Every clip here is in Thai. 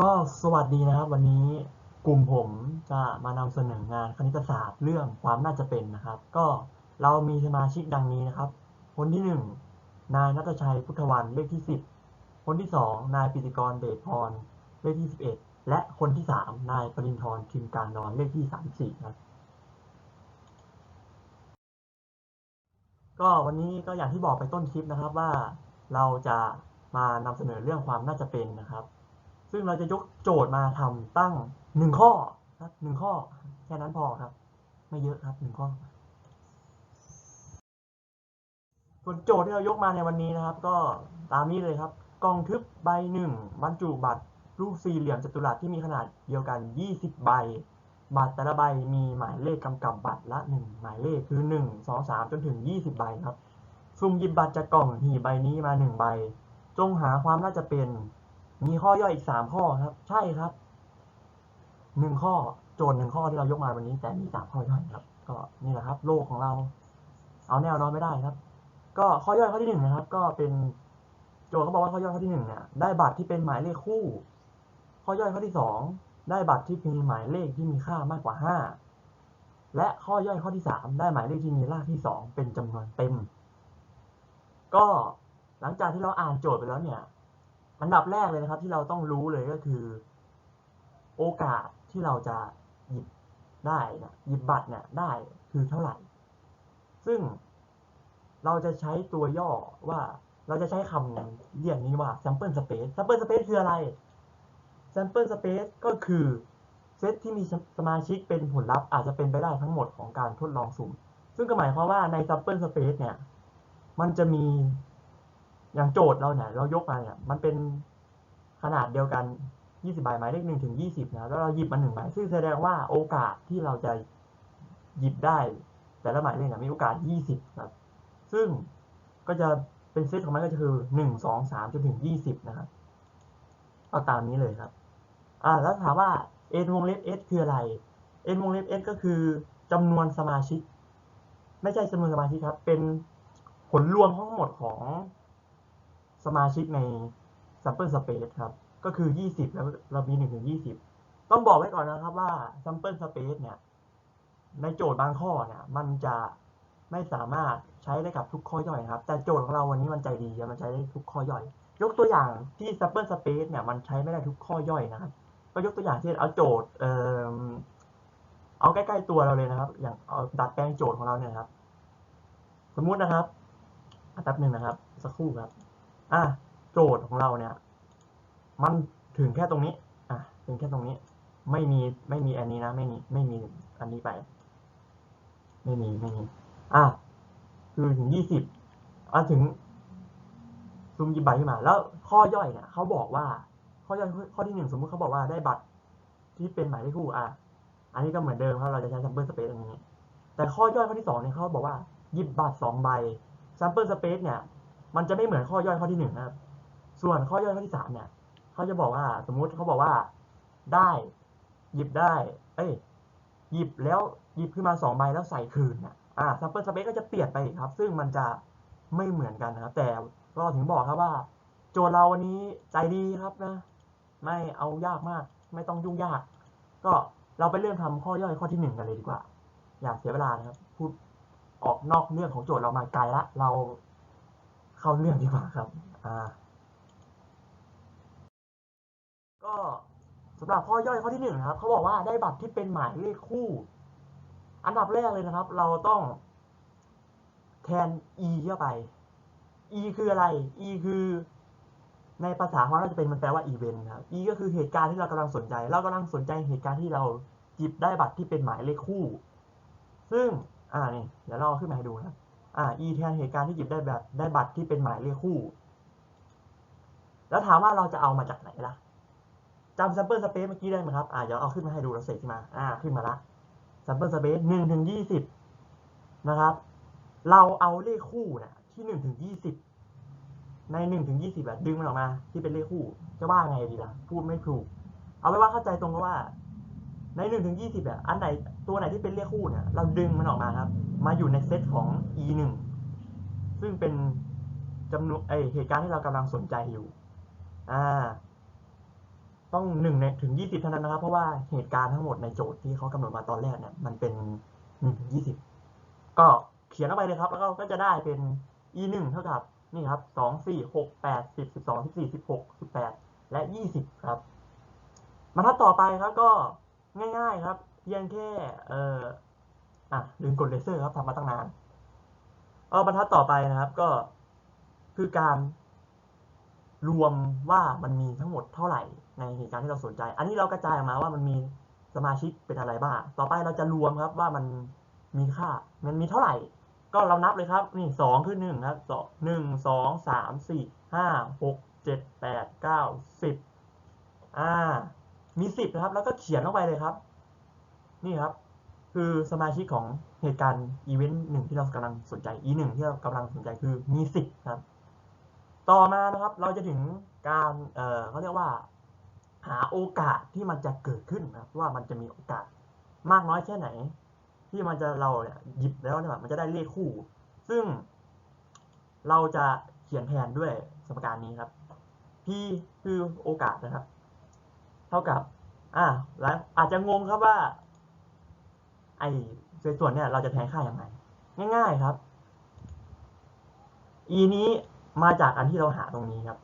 ก็สวัสดีนะครับ วันนี้กลุ่มผมจะมานำเสนองานคณิตศาสตร์เรื่องความน่าจะเป็นนะครับ ก็เรามีสมาชิกดังนี้นะครับ คนที่หนึ่งนายนัทชัยพุทธวันเลขที่สิบคนที่สองนายปิติกรเดชพรเลขที่สิบเอ็ดและคนที่สามนายปรินทร์ทิมการนอนเลขที่สามสี่ครับก็วันนี้ก็อย่างที่บอกไปต้นคลิปนะครับว่าเราจะมานำเสนอเรื่องความน่าจะเป็นนะครับ ซึ่งเราจะยกโจทย์มาทำตั้งหนึ่งข้อครับหนึ่งข้อ แค่นั้นพอครับ ไม่เยอะครับหนึ่งข้อส่วนโจทย์ที่เรายกมาในวันนี้นะครับ ก็ตามนี้เลยครับ กล่องทึบใบหนึ่งบรรจุบัตรรูปสี่เหลี่ยมจัตุรัสที่มีขนาดเดียวกัน 20 ใบ บัตรแต่ละใบมีหมายเลขกำกับบัตรละ 1 หมายเลขคือ 1 2 3 จนถึง 20 ใบครับ สุ่มหยิบบัตรจากกล่องหีบใบนี้มา 1 ใบ จงหาความน่าจะเป็น มีข้อย่อยอีก3ข้อครับ ใช่ครับ1ข้อโจทย์หนึ่งข้อที่เรายกมาวันนี้ แต่มี3ข้อย่อยครับ ก็นี่แหละครับ โลกของเรา เอาแนวนอนไม่ได้ครับ ก็ข้อย่อยข้อที่หนึ่งนะครับ ก็เป็นโจทย์เขาบอกว่าข้อย่อยข้อที่หนึ่งเนี่ยได้บัตรที่เป็นหมายเลขคู่ ข้อย่อยข้อที่สองได้บัตรที่มีหมายเลขที่มีค่ามากกว่าห้าและข้อย่อยข้อที่สามได้หมายเลขที่มีรากที่สองเป็นจำนวนเต็ม ก็หลังจากที่เราอ่านโจทย์ไปแล้วเนี่ย อันดับแรกเลยนะครับที่เราต้องรู้เลยก็คือ โอกาสที่เราจะหยิบได้นะหยิบบัตรเนี่ยได้คือเท่าไหร่ ซึ่งเราจะใช้ตัวย่อว่าเราจะใช้คำเรียกนี้ว่า sample space sample space คืออะไร sample space ก็คือเซตที่มีสมาชิกเป็นผลลัพธ์อาจจะเป็นไปได้ทั้งหมดของการทดลองสุ่ม ซึ่งก็หมายความว่าใน sample space เนี่ย มันจะมี อย่างโจทย์เราเนี่ยเรายกมาเนี่ยมันเป็นขนาดเดียวกัน 20ใบหมายเลข1ถึง20นะแล้วเราหยิบมา1ใบซึ่งแสดงว่าโอกาสที่เราจะหยิบได้ แต่ละหมายเลขเนี่ยมีโอกาส20ครับ ซึ่งก็จะเป็นเซตของมันก็คือ1 2 3จนถึง20นะครับเอาตามนี้เลยครับอ่าแล้วถามว่า n วงเล็บ s คืออะไร n วงเล็บ s ก็คือจำนวนสมาชิก ไม่ใช่จำนวนสมาชิกครับ เป็นผลรวมทั้งหมดของ สมาชิกใน sample space ครับ ก็คือ 20 แล้วเรามี1ถึง20 ต้องบอกไว้ก่อนนะครับว่า sample space เนี่ย ในโจทย์บางข้อเนี่ย มันจะไม่สามารถใช้ได้กับทุกข้อย่อยครับ แต่โจทย์ของเราวันนี้มันใจดีมันใช้ได้ทุกข้อย่อย ยกตัวอย่างที่ sample space เนี่ย มันใช้ไม่ได้ทุกข้อย่อยนะครับ ก็ยกตัวอย่างเช่นเอาโจทย์ เอ่อเอาใกล้ๆตัวเราเลยนะครับ อย่างเอาดัดแปลงโจทย์ของเราเนี่ยครับ สมมุตินะครับแป๊บหนึ่งนะครับ สักครู่ครับ อะโจทย์ของเราเนี่ย มันถึงแค่ตรงนี้ อะถึงแค่ตรงนี้ ไม่มีไม่มีอันนี้นะ ไม่มีไม่มีอันนี้ไป ไม่มีไม่มีอะคือถึงยี่สิบอะถึงซูมยิบใบขึ้นมา แล้วข้อย่อยเนี่ยเขาบอกว่า ข้อย่อยข้อที่หนึ่งสมมติเขาบอกว่าได้บัตรที่เป็นหมายเลขคู่อะอันนี้ก็เหมือนเดิมครับเราจะใช้ sample space อย่างนี้ แต่ข้อย่อยข้อที่สองเนี่ยเขาบอกว่าหยิบบัตรสองใบ sample space เนี่ย มันจะไม่เหมือนข้อย่อยข้อที่หนึ่งนะครับ ส่วนข้อย่อยข้อที่สามเนี่ยเขาจะบอกว่าสมมุติเขาบอกว่าได้ หยิบได้ เอ้ยหยิบแล้วหยิบขึ้นมาสองใบแล้วใส่คืนนะอ่า sample space ก็จะเปลี่ยนไปครับ ซึ่งมันจะไม่เหมือนกันนะครับ แต่เราถึงบอกครับว่า โจทย์เราวันนี้ใจดีครับนะ ไม่เอายากมาก ไม่ต้องยุ่งยาก ก็เราไปเริ่มทำข้อย่อยข้อที่หนึ่งกันเลยดีกว่า อย่าเสียเวลานะครับพูดออกนอกเรื่องของโจทย์เรามาไกลละ เรา เข้าเรื่องดีกว่าครับ อ่า ก็สำหรับข้อย่อยข้อที่หนึ่งนะครับเขาบอกว่าได้บัตรที่เป็นหมายเลขคู่ อันดับแรกเลยนะครับ เราต้องแทน e เข้าไป e คืออะไร e คือในภาษาของเราจะเป็นมันแปลว่า event ครับ e ก็คือเหตุการณ์ที่เรากำลังสนใจ เรากำลังสนใจเหตุการณ์ที่เราจิบได้บัตรที่เป็นหมายเลขคู่ ซึ่ง อ่านี่เดี๋ยวเราเอาขึ้นมาให้ดูนะ อ่า e แทนเหตุการณ์ที่หยิบได้แบบได้บัตรที่เป็นหมายเลขคู่ แล้วถามว่าเราจะเอามาจากไหนล่ะจำ sample space เมื่อกี้ได้ไหมครับ อ่าเดี๋ยวเอาขึ้นมาให้ดูเราเสกขึ้นมา อ่า ขึ้นมาละ sample space หนึ่งถึงยี่สิบนะครับ เราเอาเลขคู่นี่ยที่หนึ่งถึงยี่สิบในหนึ่งถึงยี่สิบแบบดึงมันออกมา ที่เป็นเลขคู่ จะว่าไงดีล่ะ พูดไม่ถูก เอาไว้ว่าเข้าใจตรงกับว่า ในหนึ่งถึงยี่สิบอะอันไหนตัวไหนที่เป็นเลขคู่เนี่ย เราดึงมันออกมาครับ มาอยู่ในเซตของ e หนึ่งซึ่งเป็นจำนวนไอเหตุการณ์ที่เรากำลังสนใจอยู่อ่าต้องหนึ่งในถึงยี่สิบเท่านั้นนะครับ เพราะว่าเหตุการณ์ทั้งหมดในโจทย์ที่เขากำหนดมาตอนแรกเนี่ยมันเป็นหนึ่งถึงยี่สิบก็เขียนเข้าไปเลยครับ แล้วก็ก็จะได้เป็น e หนึ่งเท่ากับนี่ครับสองสี่หกแปดสิบสิบสองสิบสี่สิบหกสิบแปดและยี่สิบครับบรรทัดต่อไปครับก็ง่าย ๆครับ เพียงแค่เอ่อ อะลืมกดเลเซอร์ครับทำมาตั้งนานเออบรรทัดต่อไปนะครับ ก็คือการรวมว่ามันมีทั้งหมดเท่าไหร่ในเหตุการณ์ที่เราสนใจ อันนี้เรากระจายออกมาว่ามันมีสมาชิกเป็นอะไรบ้าง ต่อไปเราจะรวมครับว่ามันมีค่า มันมีเท่าไหร่ ก็เรานับเลยครับ นี่สองคือหนึ่งครับสองหนึ่งสองสามสี่ห้าหกเจ็ดแปดเก้าสิบอ่า มีสิบนะครับ แล้วก็เขียนลงไปเลยครับ นี่ครับ คือสมาชิกของเหตุการณ์อีเวนต์หนึ่งที่เรากำลังสนใจอีหนึ่งที่เรากำลังสนใจคือมีสิบครับ ต่อมานะครับเราจะถึงการเอ่อเขาเรียกว่า หาโอกาสที่มันจะเกิดขึ้นนะครับว่ามันจะมีโอกาสมากน้อยแค่ไหน ที่มันจะเราเนี่ยหยิบแล้วเนี่ยมันจะได้เลขคู่ ซึ่ง เราจะเขียนแทนด้วยสมการนี้ครับ p คือโอกาสนะครับ เท่ากับอ่าแล้วอาจจะงงครับว่า ไอ้ส่วนเนี่ยเราจะแทนค่าอย่างไรง่าย ๆครับ e นี้มาจากอันที่เราหาตรงนี้ครับ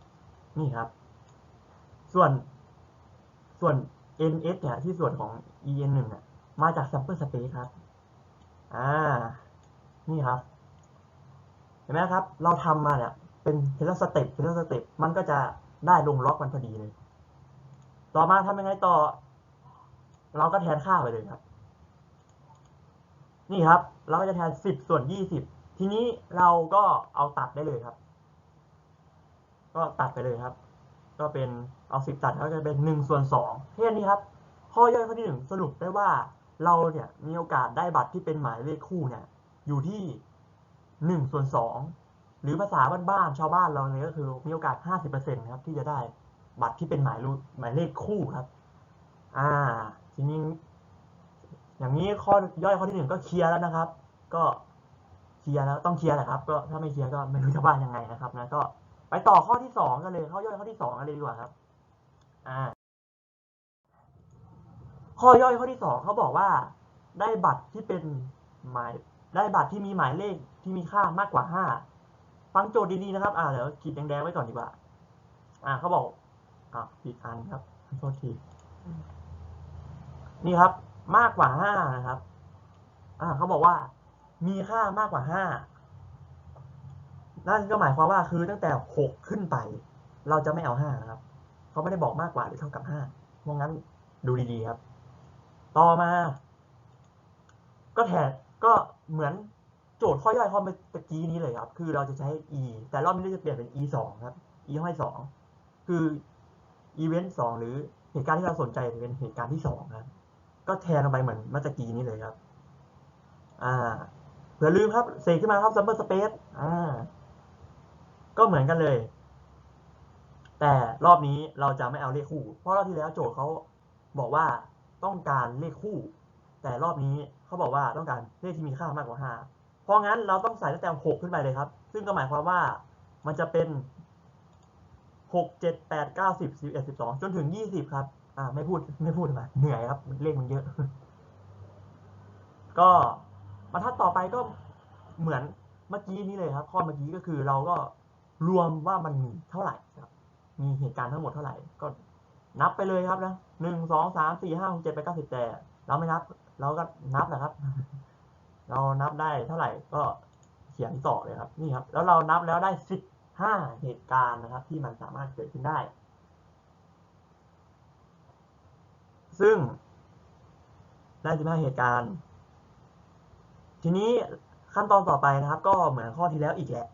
นี่ครับ ส่วนส่วน ns เนี่ยที่ส่วนของ en 1เนี่ยมาจาก sample space ครับ อ่า นี่ครับ เห็นไหมครับ เราทำมาเนี่ยเป็นเทเลสเต็ปเทเลสเต็ปมันก็จะได้ลงล็อกมันพอดีเลย ต่อมาทำยังไงต่อ เราก็แทนค่าไปเลยครับ นี่ครับ เราก็จะแทนสิบส่วนยี่สิบทีนี้เราก็เอาตัดได้เลยครับ ก็ตัดไปเลยครับ ก็เป็นเอาสิบตัดก็จะเป็นหนึ่งส่วนสองแค่นี้ครับ ข้อย่อยข้อที่หนึ่งสรุปได้ว่าเราเนี่ยมีโอกาสได้บัตรที่เป็นหมายเลขคู่เนี่ยอยู่ที่หนึ่งส่วนสองหรือภาษาบ้านๆชาวบ้านเราเนี่ยก็คือมีโอกาสห้าสิบเปอร์เซ็นต์ครับที่จะได้บัตรที่เป็นหมายรูหมายเลขคู่ครับ อ่า ทีนี้ อย่างนี้ข้อย่อยข้อที่หนึ่งก็เคลียร์แล้วนะครับ ก็เคลียร์แล้วต้องเคลียร์แหละครับ ก็ถ้าไม่เคลียร์ก็ไม่รู้จะว่ายังไงนะครับนะก็ไปต่อข้อที่สองกันเลยข้อย่อยข้อที่สองกันเลยดีกว่าครับ อ่า ข้อย่อยข้อที่สองเขาบอกว่า ได้บัตรที่เป็นหมาย ได้บัตรที่มีหมายเลขที่มีค่ามากกว่าห้าฟังโจทย์ดีๆนะครับ อ่าเดี๋ยวขีดแดงๆไว้ก่อนดีกว่า อ่าเขาบอกอ่าผิดอันครับ โทษที นี่ครับ มากกว่าห้านะครับ อ่าเขาบอกว่า มีค่ามากกว่าห้านั่นก็หมายความว่าคือตั้งแต่หกขึ้นไป เราจะไม่เอาห้านะครับเขาไม่ได้บอกมากกว่าหรือเท่ากับห้าเพราะงั้นดูดีๆครับ ต่อมา ก็แทนก็เหมือนโจทย์ข้อย่อยข้อเมื่อกี้นี้เลยครับ คือเราจะใช้ e แต่รอบนี้เราจะเปลี่ยนเป็น e สองครับ e ห้อยสองคือ event สองหรือเหตุการณ์ที่เราสนใจเป็นเหตุการณ์ที่สองครับ ก็แทนลงไปเหมือนเมื่อกี้นี้เลยครับ อ่าเผื่อลืมครับเสกขึ้นมาครับ sample space อ่า ก็เหมือนกันเลย แต่รอบนี้เราจะไม่เอาเลขคู่ เพราะรอบที่แล้วโจทย์เขาบอกว่าต้องการเลขคู่ แต่รอบนี้เขาบอกว่าต้องการเลขที่มีค่ามากกว่าห้าเพราะงั้นเราต้องใส่ตั้งแต่หกขึ้นไปเลยครับ ซึ่งก็หมายความว่ามันจะเป็นหกเจ็ดแปดเก้าสิบสิบเอ็ดสิบสองจนถึงยี่สิบครับ อ่าไม่พูดไม่พูดมเหนื่อยครับเลขมันเยอะ ก็บรรทัดต่อไปก็เหมือนเมื่อกี้นี้เลยครับ ข้อเมื่อกี้ก็คือเราก็รวมว่ามันมีเท่าไหร่ครับ มีเหตุการณ์ทั้งหมดเท่าไหร่ ก็นับไปเลยครับนะหนึ่งสองสามสี่ห้าหกเจ็ดแปดเก้าสิบแต่เราไม่นับ เราก็นับนะครับ เรานับได้เท่าไหร่ก็เขียนต่อเลยครับ นี่ครับ แล้วเรานับแล้วได้สิบห้าเหตุการณ์นะครับ ที่มันสามารถเกิดขึ้นได้ ซึ่งได้สิบห้าเหตุการณ์ ทีนี้ขั้นตอนต่อไปนะครับ ก็เหมือนข้อที่แล้วอีกแหละ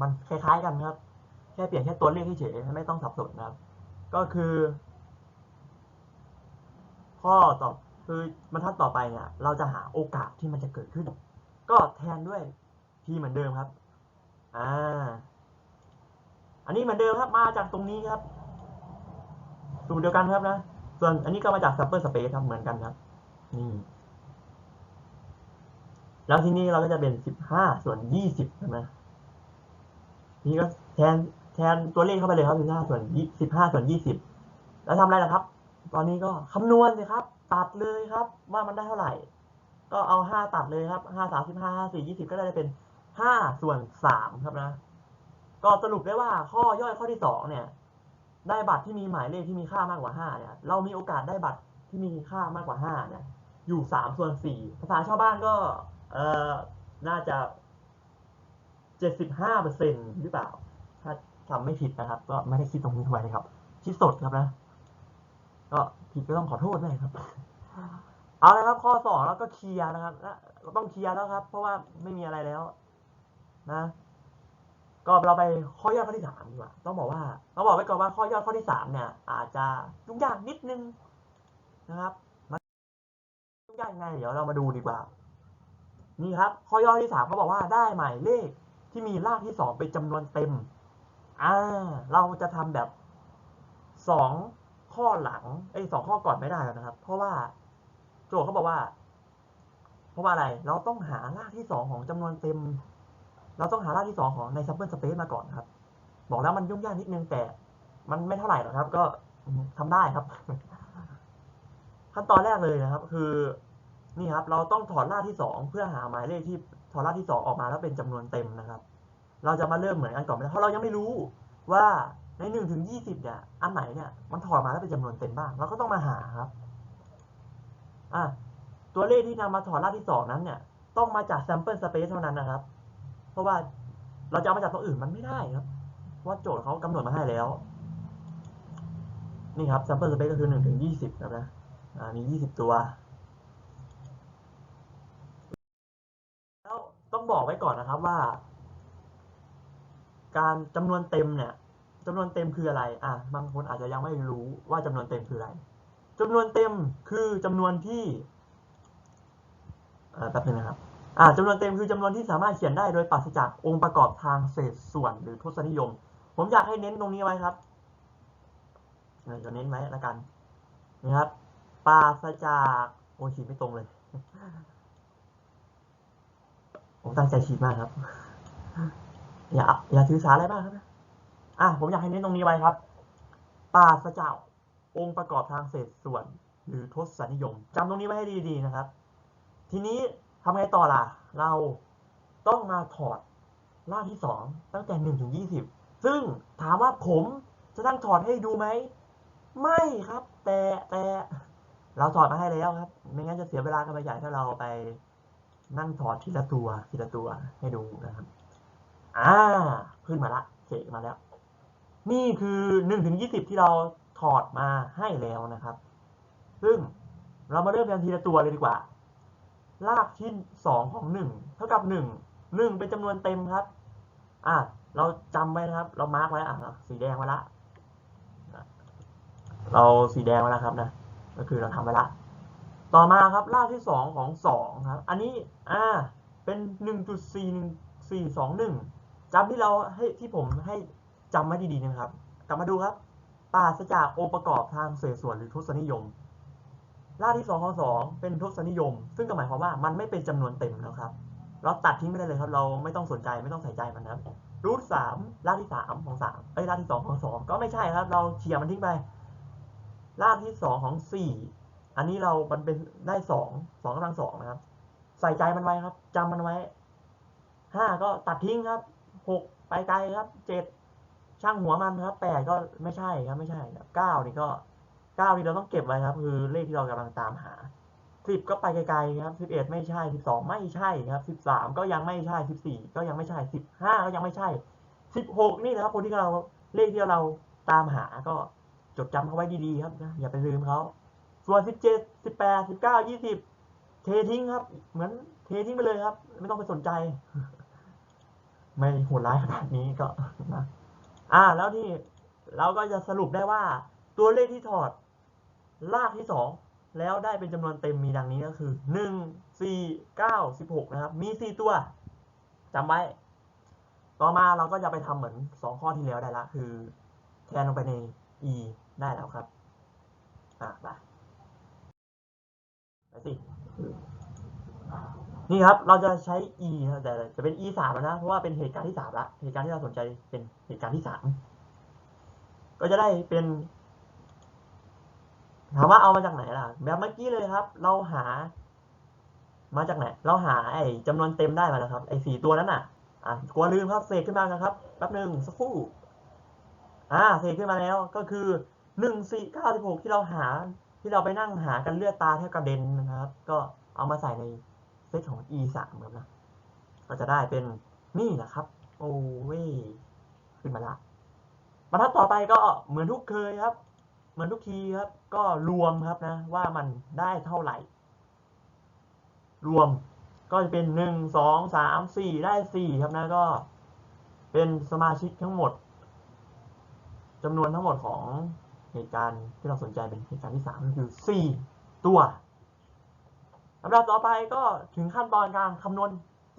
มันคล้ายๆ กันครับ แค่เปลี่ยนแค่ตัวเลขเฉยๆไม่ต้องสับสนนะครับ ก็คือ ข้อต่อคือบรรทัดต่อไปเนี่ย เราจะหาโอกาสที่มันจะเกิดขึ้น ก็แทนด้วยทีเหมือนเดิมครับอ่าอันนี้เหมือนเดิมครับมาจากตรงนี้ครับสูตรเดียวกันครับนะ ส่วนอันนี้ก็มาจาก sample space ครับเหมือนกันครับนี่แล้วที่นี่เราก็จะเป็นสิบห้าส่วนยี่สิบใช่ไหมนี่ก็แทนแทนตัวเลขเข้าไปเลยครับสิบห้าส่วนยี่สิบห้าส่วนยี่สิบแล้วทำอะไรล่ะครับ ตอนนี้ก็คำนวณเลยครับ ตัดเลยครับ ว่ามันได้เท่าไหร่ ก็เอาห้าตัดเลยครับห้าสามสิบห้าห้าสี่ยี่สิบก็ได้เป็นห้าส่วนสามครับนะ ก็สรุปได้ว่าข้อย่อยข้อที่สองเนี่ย ได้บัตรที่มีหมายเลขที่มีค่ามากกว่าห้าเนี่ยเรามีโอกาสได้บัตรที่มีค่ามากกว่าห้าเนี่ยอยู่สามส่วนสี่ภาษาชาวบ้านก็เอ่อน่าจะเจ็ดสิบห้าเปอร์เซ็นหรือเปล่า ถ้าจำไม่ผิดนะครับ ก็ไม่ได้คิดตรงนี้ไว้นะครับ คิดสดครับนะ ก็ผิดก็ต้องขอโทษด้วยครับ เอาละครับข้อสองแล้วก็เคลียร์นะครับและต้องเคลียร์แล้วครับ เพราะว่าไม่มีอะไรแล้ว นะ ก็เราไปข้อย่อยข้อที่สามดีกว่าต้องบอกว่าต้องบอกไว้ก่อนว่าข้อย่อยข้อที่สามเนี่ยอาจจะยุ่งยากนิดนึงนะครับมันยุ่งยากยังไงเดี๋ยวเรามาดูดีกว่า นี่ครับ ข้อย่อยที่สามเขาบอกว่าได้หมายเลขที่มีรากที่สองเป็นจำนวนเต็มอ่าเราจะทำแบบสองข้อหลังไอ้สองข้อก่อนไม่ได้แล้วนะครับ เพราะว่าโจทย์เขาบอกว่า เพราะว่าอะไร เราต้องหารากที่สองของจำนวนเต็ม เราต้องหารากที่สองของใน sample space มาก่อนครับ บอกแล้วมันยุ่งยากนิดนึงแต่มันไม่เท่าไหร่หรอกครับ ก็ทำได้ครับ ขั้นตอนแรกเลยนะครับ คือนี่ครับ เราต้องถอดรากที่สองเพื่อหาหมายเลขที่ถอดรากที่สองออกมาแล้วเป็นจำนวนเต็มนะครับ เราจะมาเริ่มเหมือนกันก่อนไม่ได้เพราะเรายังไม่รู้ว่าในหนึ่งถึงยี่สิบเนี่ยอันไหนเนี่ยมันถอดมาแล้วเป็นจำนวนเต็มบ้างเราก็ต้องมาหาครับอะตัวเลขที่นำมาถอดรากที่สองนั้นเนี่ย ต้องมาจาก sample space เท่านั้นนะครับ ราะว่าเราจะเอามาจากตัวอื่นมันไม่ได้ครับว่าโจทย์เขากำหนดมาให้แล้ว นี่ครับ sample space ก็คือหนึ่งถึงยี่สิบครับนะอ่ามียี่สิบตัว แล้วต้องบอกไว้ก่อนนะครับว่า การจำนวนเต็มเนี่ยจำนวนเต็มคืออะไร อะ บางคนอาจจะยังไม่รู้ว่าจำนวนเต็มคืออะไรจำนวนเต็มคือจำนวนที่อ่าแป๊บนึงนะครับ จำนวนเต็มคือจำนวนที่สามารถเขียนได้โดยปราศจากองค์ประกอบทางเศษส่วนหรือทศนิยม ผมอยากให้เน้นตรงนี้ไว้ครับเดี๋ยวจะเน้นไว้ละกันนี่ครับปราศจากโอ้ขีดไม่ตรงเลย ผมตั้งใจขีดมากครับ อย่าอย่าถือสาอะไรมากครับอะผมอยากให้เน้นตรงนี้ไว้ครับปราศจากองค์ประกอบทางเศษส่วน หรือทศนิยมจำตรงนี้ไว้ให้ดีๆนะครับ ทีนี้ ทำไงต่อล่ะ เราต้องมาถอดราที่สองตั้งแต่หนึ่งถึงยี่สิบซึ่งถามว่าผมจะตั้งถอดให้ดูไหม ไม่ครับ แต่แต่เราถอดมาให้แล้วครับ ไม่งั้นจะเสียเวลากันไปใหญ่ถ้าเราไปนั่งถอดทีละตัวทีละตัวให้ดูนะครับ อ่า ขึ้นมาละเจมาแล้ว นี่คือหนึ่งถึงยี่สิบที่เราถอดมาให้แล้วนะครับ ซึ่งเรามาเริ่มกันทีละตัวเลยดีกว่า รากที่สองของหนึ่งเท่ากับหนึ่งหนึ่งเป็นจำนวนเต็มครับ อะ เราจำไว้นะครับ เรามาร์กไว้อะสีแดงไว้ละ เราสีแดงไว้แล้วครับนะ ก็คือเราทำไว้ละ ต่อมาครับรากที่สองของสองครับ อันนี้ อ่า เป็นหนึ่งจุดสี่หนึ่งสี่สองหนึ่งจำที่เราให้ที่ผมให้จำไว้ดีๆนะครับ กลับมาดูครับปราศจากองค์ประกอบทางเศษส่วนหรือทศนิยม รากที่สองของสองเป็นทศนิยม ซึ่งก็หมายความว่ามันไม่เป็นจำนวนเต็มนะครับ เราตัดทิ้งไม่ได้เลยครับ เราไม่ต้องสนใจไม่ต้องใส่ใจมันนะครับรูทสามรากที่สามของสามเอ้ยรากที่สองของสองก็ไม่ใช่ครับ เราเฉียมันทิ้งไป รากที่สองของสี่อันนี้เรามันเป็นได้สองสองกำลังสองนะครับ ใส่ใจมันไว้ครับจำมันไว้ห้าก็ตัดทิ้งครับหกไปไกลครับเจ็ดช่างหัวมันครับแปดก็ไม่ใช่ครับไม่ใช่ครับเก้านี่ก็ เก้านี่เราต้องเก็บไว้ครับ คือเลขที่เรากำลังตามหาสิบก็ไปไกลๆครับสิบเอ็ดไม่ใช่สิบสองไม่ใช่ครับสิบสามก็ยังไม่ใช่สิบสี่ก็ยังไม่ใช่สิบห้าก็ยังไม่ใช่สิบหกนี่นะครับคนที่เราเลขที่เราตามหาก็จดจำเขาไว้ดีๆครับนะอย่าไปลืมเขาส่วนสิบเจ็ดสิบแปดสิบเก้ายี่สิบเททิ้งครับ เหมือนเททิ้งไปเลยครับ ไม่ต้องไปสนใจ ไม่โหดร้ายขนาดนี้ก็นะอ่า แล้วที่เราก็จะสรุปได้ว่าตัวเลขที่ถอด รากที่สองแล้วได้เป็นจำนวนเต็มมีดังนี้ก็คือหนึ่งสี่เก้าสิบหกนะครับ มีสี่ตัวจำไว้ ต่อมาเราก็จะไปทำเหมือนสองข้อที่แล้วได้ละ คือแทนลงไปใน e ได้แล้วครับ อะไปไปสิ นี่ครับ เราจะใช้ e แต่จะเป็น e สามแล้วนะ เพราะว่าเป็นเหตุการณ์ที่สามละ เหตุการณ์ที่เราสนใจเป็นเหตุการณ์ที่สามก็จะได้เป็น ถามว่าเอามาจากไหนล่ะ แบบเมื่อกี้เลยครับ เราหา มาจากไหน เราหาไอ้จำนวนเต็มได้มาแล้วครับ ไอ้สี่ตัวนั้นน่ะ อะกลัวลืมครับเสกขึ้นมากันครับ แป๊บหนึ่งสักครู่ อ่าเสกขึ้นมาแล้ว ก็คือหนึ่งสี่เก้าสิบหกที่เราหา ที่เราไปนั่งหากันเลือดตาแทบกระเด็นนะครับ ก็เอามาใส่ในเซตของ e สามครับนะ ก็จะได้เป็นนี่นะครับ โอ้เว้ย ขึ้นมาละบรรทัดต่อไปก็เหมือนทุกเคยครับ เหมือนทุกทีครับก็รวมครับนะว่ามันได้เท่าไหร่ รวมก็จะเป็นหนึ่งสองสามสี่ได้สี่ครับนะก็เป็นสมาชิกทั้งหมดจำนวนทั้งหมดของเหตุการณ์ที่เราสนใจเป็นเหตุการณ์ที่สามก็คือสี่ตัวลำดับต่อไปก็ถึงขั้นตอนการคำนวณ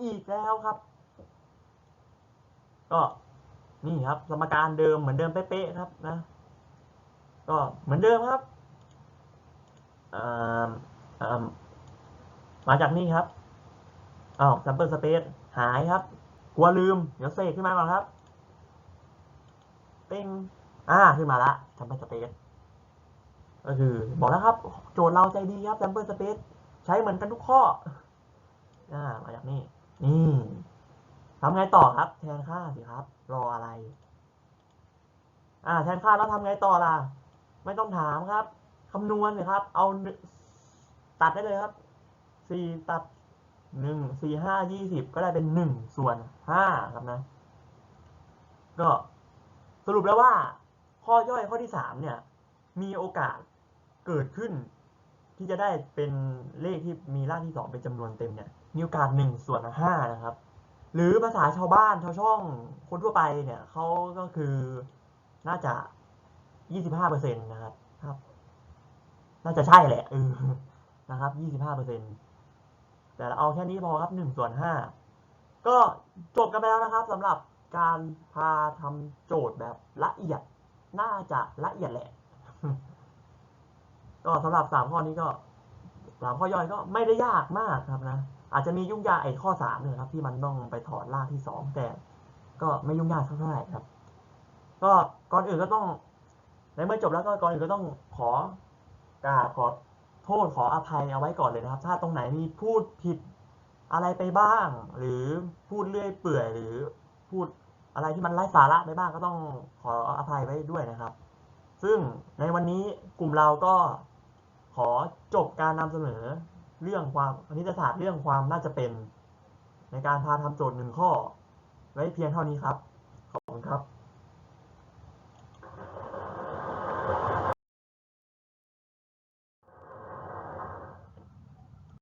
อีกแล้วครับ ก็นี่ครับ สมการเดิมเหมือนเดิมเป๊ะๆครับนะ ก็เหมือนเดิมครับมาจากนี่ครับอ้าว sample space หายครับ กลัวลืม เดี๋ยวเสกขึ้นมาก่อนครับ เป้งอ่า ขึ้นมาละ sample space ก็คือ บอกแล้วครับ โจทย์เราใจดีครับ sample space ใช้เหมือนกันทุกข้อ อ่า มาจากนี่นี่ทำไงต่อครับ แทนค่าสิครับ รออะไร อ่า แทนค่าแล้วทำไงต่อล่ะ ไม่ต้องถามครับ คำนวณเลยครับ เอาตัดได้เลยครับสี่ตัดหนึ่งสี่ห้ายี่สิบก็ได้เป็นหนึ่งส่วนห้าครับนะ ก็สรุปแล้วว่า ข้อย่อยข้อที่สามเนี่ย มีโอกาสเกิดขึ้น ที่จะได้เป็นเลขที่มีรากที่สองเป็นจำนวนเต็มเนี่ยมีโอกาสหนึ่งส่วนห้านะครับ หรือภาษาชาวบ้านชาวช่องคนทั่วไปเนี่ยเขาก็คือน่าจะ ยี่สิบห้าเปอร์เซ็นต์นะครับครับ น่าจะใช่แหละเออนะครับยี่สิบห้าเปอร์เซ็นต์แต่เราเอาแค่นี้พอครับหนึ่งส่วนห้าก็จบกันไปแล้วนะครับสำหรับการพาทำโจทย์แบบละเอียด น่าจะละเอียดแหละ ก็สำหรับสามข้อนี้ก็สามข้อย่อยก็ไม่ได้ยากมากครับนะ อาจจะมียุ่งยากไอ้ข้อสามเนี่ยครับ ที่มันต้องไปถอดรากที่สองแต่ ก็ไม่ยุ่งยากเท่าไหร่ครับ ก็ก่อนอื่นก็ต้อง ในเมื่อจบแล้วก็ก่อนอื่นก็ต้องขอกราบขอโทษขออภัยเอาไว้ก่อนเลยนะครับ ถ้าตรงไหนมีพูดผิดอะไรไปบ้าง หรือพูดเลื่อยเปื่อย หรือพูดอะไรที่มันไร้สาระไปบ้างก็ต้องขออภัยไว้ด้วยนะครับ ซึ่งในวันนี้กลุ่มเราก็ขอจบการนำเสนอเรื่องความคณิตศาสตร์เรื่องความน่าจะเป็น ในการพาทำโจทย์หนึ่งข้อ ไว้เพียงเท่านี้ครับ